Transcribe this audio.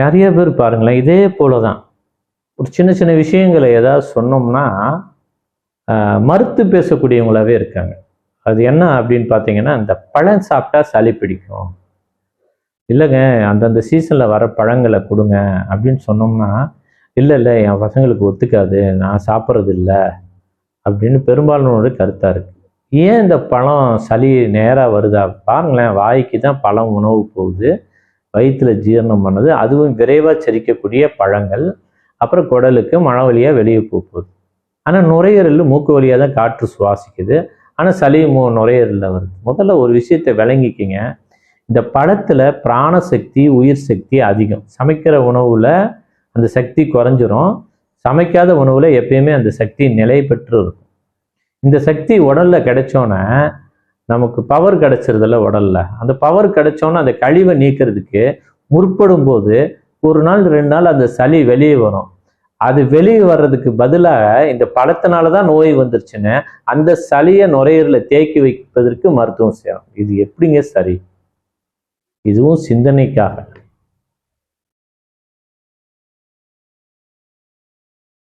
நிறைய பேர் பாருங்களேன் இதே போல தான் ஒரு சின்ன சின்ன விஷயங்களை ஏதாவது சொன்னோம்னா மறுத்து பேசக்கூடியவங்களாவே இருக்காங்க. அது என்ன அப்படின்னு பார்த்தீங்கன்னா இந்த பழம் சாப்பிட்டா சளி பிடிக்கும். இல்லைங்க அந்தந்த சீசனில் வர பழங்களை கொடுங்க அப்படின்னு சொன்னோம்னா இல்லை இல்லை என் பசங்களுக்கு ஒத்துக்காது நான் சாப்பிட்றது இல்லை அப்படின்னு பெரும்பாலானோட கருத்தாக இருக்கு. ஏன் இந்த பழம் சளி நேராக வருதா? பாருங்களேன் வாய்க்கு தான் பழம் உணவு போகுது. வயிற்றில் ஜீரணம் பண்ணுது. அதுவும் விரைவாக செரிக்கக்கூடிய பழங்கள். அப்புறம் குடலுக்கு மழை வழியாக வெளியே போகுது. ஆனால் நுரையீரல் மூக்கு வழியாக தான் காற்று சுவாசிக்குது. ஆனால் சளி மூ நுரையீரலில் வருது. முதல்ல ஒரு விஷயத்தை விளங்கிக்கிங்க. இந்த பழத்தில் பிராணசக்தி உயிர் சக்தி அதிகம். சமைக்கிற உணவில் அந்த சக்தி குறைஞ்சிரும். சமைக்காத உணவில் எப்பயுமே அந்த சக்தி நிலை பெற்று இருக்கும். இந்த சக்தி உடலில் கிடைச்சோன்னே நமக்கு பவர் கிடைச்சிருதுல்ல உடல்ல. அந்த பவர் கிடைச்சோன்னா அந்த கழிவை நீக்கிறதுக்கு முற்படும் போது ஒரு நாள் ரெண்டு நாள் அந்த சளி வெளியே வரும். அது வெளியே வர்றதுக்கு பதிலாக இந்த பழத்தினால தான் நோய் வந்துருச்சுன்னு அந்த சளியை நுரையீரல தேக்கி வைப்பதற்கு மருத்துவம் செய்யணும். இது எப்படிங்க சரி? இதுவும் சிந்தனைக்காக.